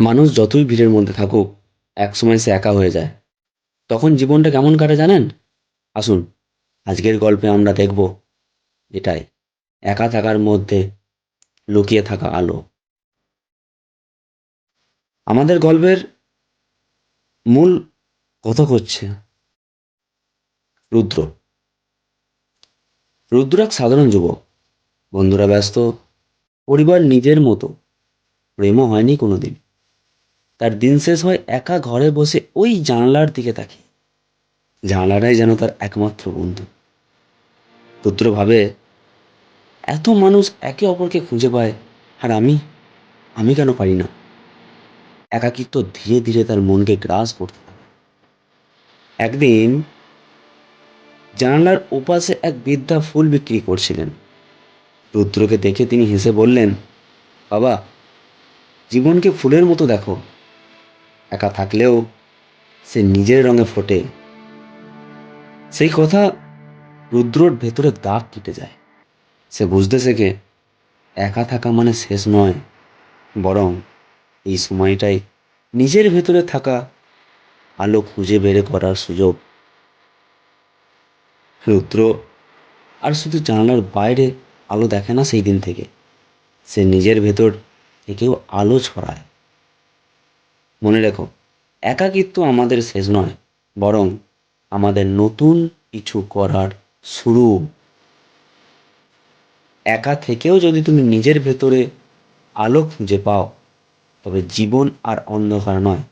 মানুষ যতই ভিড়ের মধ্যে থাকুক একসময় সে একা হয়ে যায়। তখন জীবনটা কেমন কাটে জানেন? আসুন, আজকের গল্পে আমরা দেখব এটাই, একা থাকার মধ্যে লুকিয়ে থাকা আলো। আমাদের গল্পের মূল কথা হচ্ছে রুদ্র। রুদ্র এক সাধারণ যুবক। বন্ধুরা ব্যস্ত, পরিবার নিজের মতো। প্রেমও হয়নি কোনোদিন। তার দিন শেষ হয় একা ঘরে বসে ওই জানলার দিকে তাকিয়ে। জানলাটাই যেন তার একমাত্র বন্ধু। রুদ্র ভাবে, এত মানুষ একে অপরকে খুঁজে পায়, আর আমি আমি কেন পারি না? একাকিত্ব ধীরে ধীরে তার মনকে গ্রাস করতে থাকে। একদিন জানালার ওপাশে এক বৃদ্ধা ফুল বিক্রি করছিলেন। রুদ্রকে দেখে তিনি হেসে বললেন, বাবা, জীবনকে ফুলের মতো দেখো। একা থাকলেও সে নিজের রঙে ফোটে। সেই কথা রুদ্রর ভেতরে দাগ কেটে যায়। সে বুঝতে শেখে, একা থাকা মানে শেষ নয়, বরং এই সময়টাই নিজের ভেতরে থাকা আলো খুঁজে বের করার সুযোগ। রুদ্র আর শুধু জানালার বাইরে আলো দেখে না সেই দিন থেকে। সে নিজের ভেতর থেকেও আলো ছড়ায়। মনে রেখো, একাকিত্ব আমাদের শেষ নয়, বরং আমাদের নতুন কিছু করার শুরু। একা থেকেও যদি তুমি নিজের ভেতরে আলো খুঁজে পাও, তবে জীবন আর অন্ধকার নয়।